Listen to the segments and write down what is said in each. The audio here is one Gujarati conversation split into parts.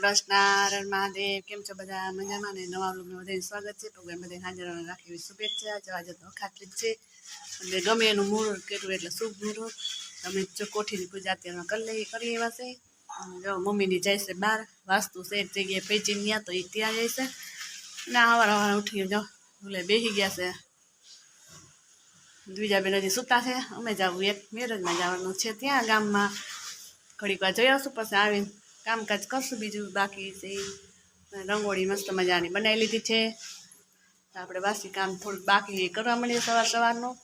કૃષ્ણ રણ મહાદેવ, કેમ છો બધા? મજામાં ને? નવા લોકોને બધાને સ્વાગત છે. પ્રોગ્રામ બધાને હાજર રાખી એવી શુભેચ્છા. જો આજે તો છે. એટલે ગમે એનું મૂળ કેટલું એટલે શુભ મુહૂર્ત અમે જો કોઠીની પૂજા અત્યારમાં કરી લઈએ કરી છે. જો મમ્મીની જાય છે બહાર, વાસ્તુ છે જગ્યાએ પેચીને ગયા તો એ ત્યાં જાય છે. અને હવાર હવાર ઉઠી જો ભૂલે બેસી ગયા છે. બીજા બેન હજી સૂતા છે. અમે જવું એક મેરેજમાં જવાનું છે ત્યાં ગામમાં. ઘડીક વાર જઈ આવશું, પછી આવીને કામકાજ કરશું બીજું બાકી છે. રંગોળી મસ્ત મજાની બનાવી લીધી છે. આપણે બાસી કામ થોડુંક બાકી કરવા મળીએ સવાર સવારનું.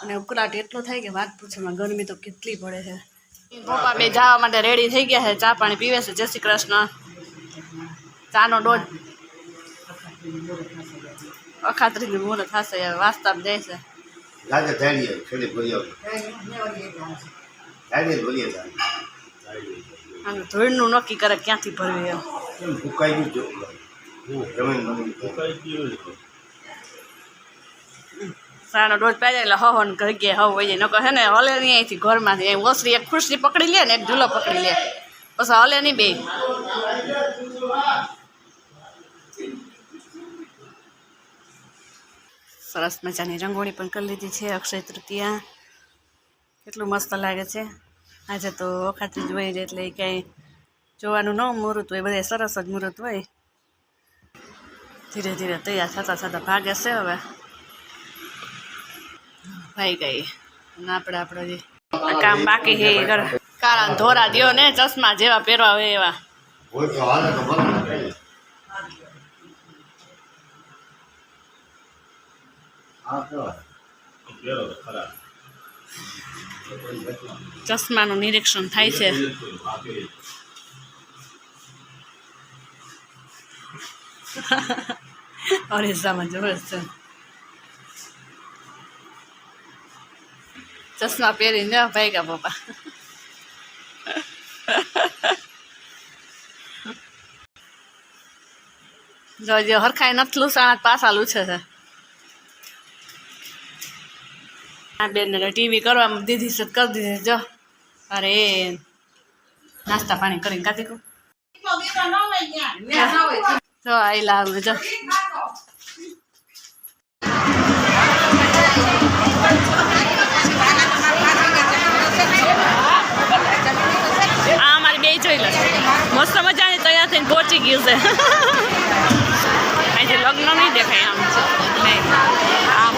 અને ઉકળાટ એટલો થાય કે વાત પૂછવામાં ગરમી તો કેટલી પડે છે. પપ્પા બે જવા માટે રેડી થઈ ગયા છે ચા પાણી પીવે છે. જય શ્રી કૃષ્ણ. ચાનો ડોઝ અખાત્રીની મુહૂર્ત થશે હવે વાસ્તા જાય છે. લાગે ધાડીએ છેલ્લે ભરી આવો ધાડીએ ભરીએ આનું ધૂળનું નક્કી કરે ક્યાંથી ભરવી એમ. ફૂકાઈ ગયું સાનો ડોઝ પાઈ જાય એટલે હવન કરી ગયા હવ વહી જાય. નકર હે ને હલે નહીં અહીંથી ઘરમાંથી. એમ ઓસરી એક ખુરશી પકડી લે ને એક ઝૂલો પકડી લે. પછી હલે નહીં બે સરસ મજાની રંગોળી પણ કરી લીધી છે અક્ષય તૃતીયા. કેટલું મસ્ત લાગે છે. આજે તો વખાતી જ હોય એટલે ક્યાંય જોવાનું ન મુહૂર્ત હોય બધે સરસ જ મુહૂર્ત હોય. ધીરે ધીરે તૈયાર થતા થતા ભાગે છે હવે. ભાઈ ગઈ. અને આપણે આપણે જે કામ બાકી છે એ કરે કાળા ધોરા દ્યો ને ચશ્મા જેવા પહેરવા હોય એવા. હા કેવાય ચશ્માનું નિરીક્ષણ થાય છે ઓરિસ્સામાં જબરજસ્ત ચશ્મા પહેરીને જાઓ ભાઈ કા પપ્પા જોજો હરખાઈ નથી લૂસાણા પાછા લૂછે છે આ બેન ટીવી કરવા દીધી સત કરી દીધી જો. અરે, નાસ્તા પાણી કરીને કાતી કહું જો આઈ લાવ જો. આ મારી બે જોઈ લે. મસ્ત મજાની તૈયાર થઈને પહોંચી ગયું છે. આજે લગ્ન નહીં દેખાય આમ નહીં. આમ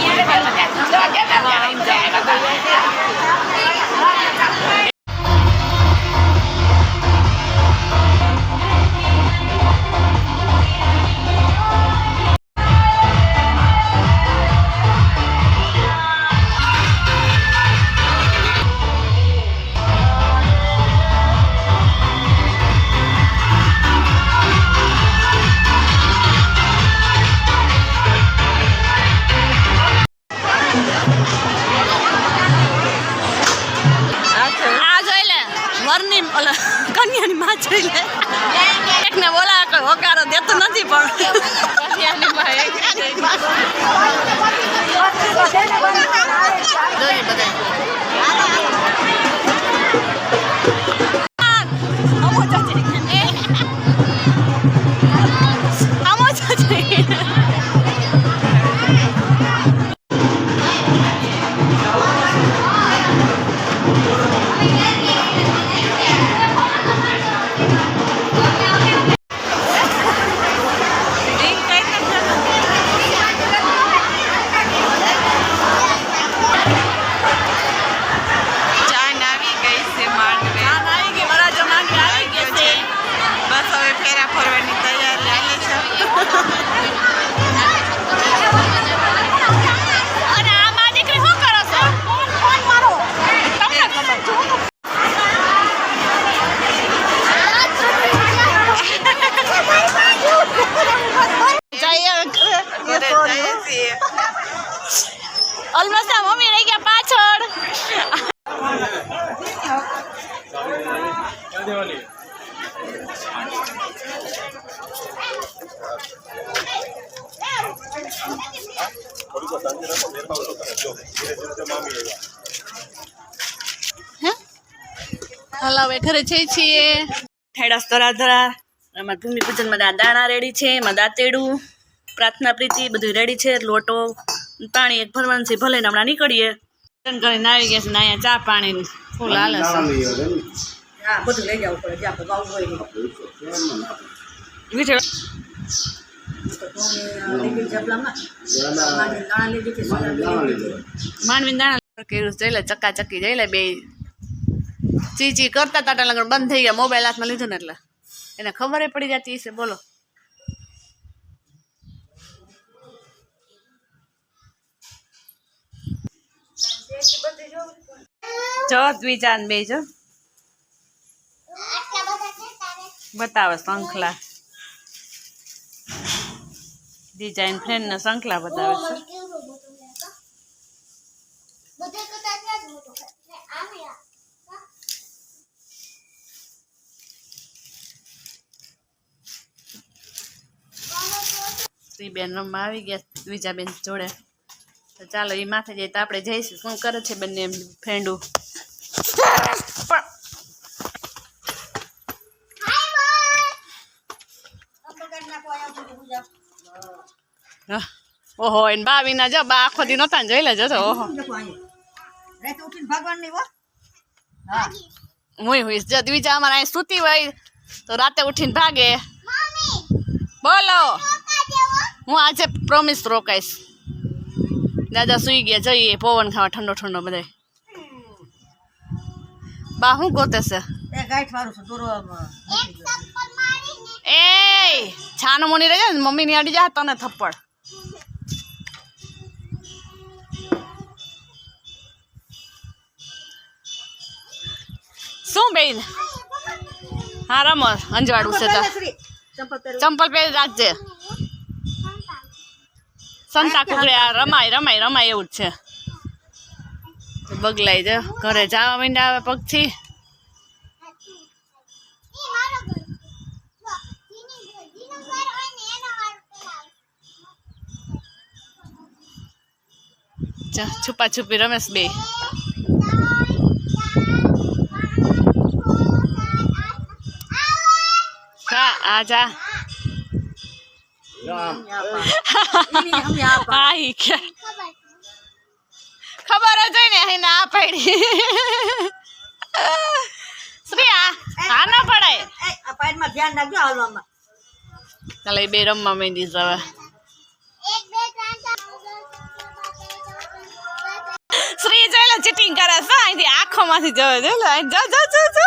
ઓલા કન્યાની માં જોઈ લે એકને બોલા કોઈ હોકારો દેતો નથી પણ. હાલ હવે ઘરે જઈ છીએ. ઠેડાસ ધરા. ધરા એમાં ભૂમિપૂજનમાં આ દાણા રેડી છે એમાં દાંતેડું પ્રાર્થના પ્રીતિ બધું રેડી છે લોટો પાણી એક ભરવાનું છે ભલે હમણાં નીકળીએ. કરીને આવી ગયા છે ને અહીંયા ચા પાણી ફૂલ હાલે છે. હા બધું લઈ જવું પડે જ્યાં હોય વીઠે દાણા કર્યું જઈ લે ચક્કી જઈ લે બે ચી ચી કરતા તાટા લગન બંધ થઈ ગયા. મોબાઈલ હાથમાં લીધું ને એટલે. એને ખબર પડી જતી હશે. બોલો. જો, દ્વિજાન બે જો. બતાવે શંખલા. ડિઝાઇન ફ્રેન્ડ ને શંખલા બતાવે છે. શ્રીબેન રમવા આવી ગયા બીજા બેન જોડે. તો ચાલો એ માથે જઈએ તો આપણે જઈશું. શું કરે છે બંને ફ્રેન્ડો? ઓહો, એને બા વિના જો, બા આખો દી નતા જોઈ લેજો તો ઓહો. હો. હુઈશ. જો બીજા અહીં સૂતી હોય તો રાતે ઉઠીને ભાગે. બોલો. હું આજે પ્રોમિસ રોકાઈશ. દાદા સુઈ ગયા જઈએ. પવન ખાવા ઠંડો ઠંડો બધા બા શું ગોતે છે? એ છાન મોની રહેજે મમ્મી ની અડી જા તને થપ્પડ. શું બેન? હા રમો અંજવાડું છે તો. ચંપલ પહેરી રાખજે. સંતા કુકડે આ રમાય રમાય રમાય એવું જ છે. બગલાઈ જ. ઘરે જવા માંડ્યા આવે પગથી. છુપા છુપી રમેશ બે જા આ જા. ખબર જ હોય ને અહીં ના પડી શ્રી આ આ ના પડાય એ, ધ્યાન રાખજો હાલવામાં ચાલો બે રમવા માંડી છે શ્રી જોઈ ચીટિંગ કરે છે અહીંથી આંખોમાંથી જોવે જો જો જો જો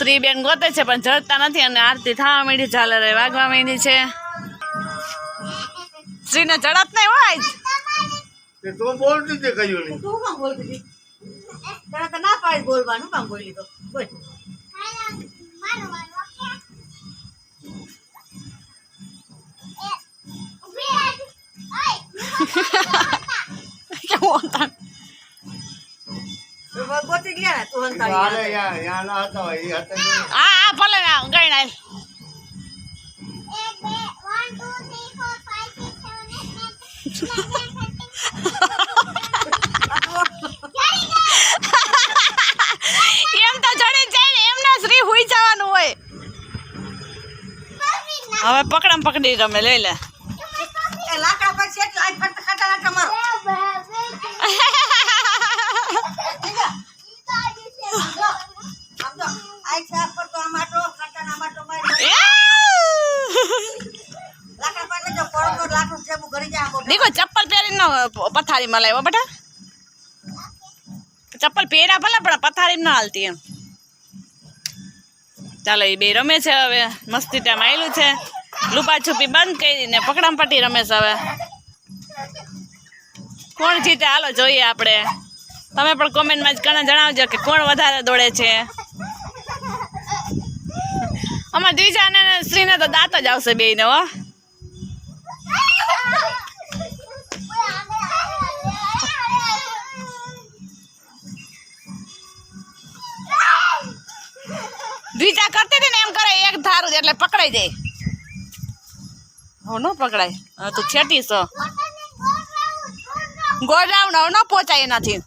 શ્રી બેન ગોતે છે પણ જડતા નથી અને આરતી થવા માંડી ચાલે રે વાગવા માંડી છે. સ્ત્રીને જડત નહીં હોય તે તું બોલતી તે કહ્યું નહીં તું કામ બોલતી હતી? તને તો ના પાડી બોલવાનું કામ બોલી તો? બોલ. ગોતી ગયા તું હંતાડી હાલે યા યા ના હતા એ હતા નહીં. હા હા ભલે ના ગઈ ના એમ તો ચડી જાય ને એમના શ્રી હુઈ જવાનું હોય. હવે પકડમ પકડી રમે લઈ લે. પથારી માં લાવ્યો બેટા. ચપ્પલ પહેર્યા ભલે, પણ પથારી ના હાલતી એમ. ચાલો એ બે રમે છે હવે. મસ્તી ટાઈમ આવેલું છે. લુપા છુપી બંધ કરીને પકડામ પટ્ટી રમે છે હવે. કોણ જીતે? હાલો, જોઈએ આપણે. તમે પણ કોમેન્ટમાં જ ઘણા જણાવજો કે કોણ વધારે દોડે છે. અમારા દ્વિજા અને શ્રીને તો દાંત જ આવશે બેયને, હો. એક એટલે પકડાઈ જાય. હું ન પકડાય. હા તું છેટી છો ગોળ હવે ન પહોંચાય એનાથી.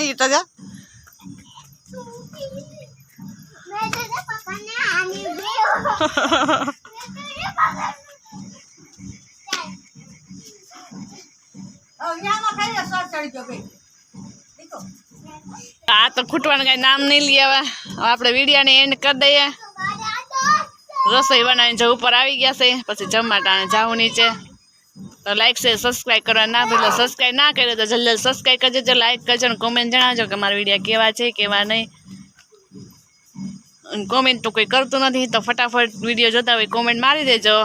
એ તો જા. સર ચડી ગયો ભાઈ. દીકો આ તો ખૂટવાનું કઈ નામ નહીં લઈએ હવે. આપણે વિડીયોને એન્ડ કરી દઈએ. રસોઈ બનાવીને જો ઉપર આવી ગયા છે. પછી જમવા ટાણે જાવું નીચે. તો લાઈક છે સબસ્ક્રાઈબ કરવા ના ભૂલો. સબસ્ક્રાઈબ ના કર્યો તો જલ્દી સબસ્ક્રાઈબ કરજો. જો લાઈક કરજો અને કોમેન્ટ જણાવજો કે મારા વિડીયા કેવા છે, કેવા નહીં. કોમેન્ટ તો કોઈ કરતું નથી. તો ફટાફટ વીડિયો જોતા હોય કોમેન્ટ મારી દેજો.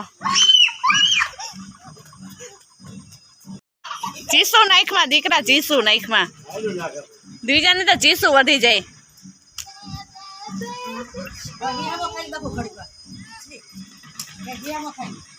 ચીસુ નાખમાં, દીકરા ચીસુ નાખમાં. બીજાને તો ચીસુ વધી જાય. ખાઈ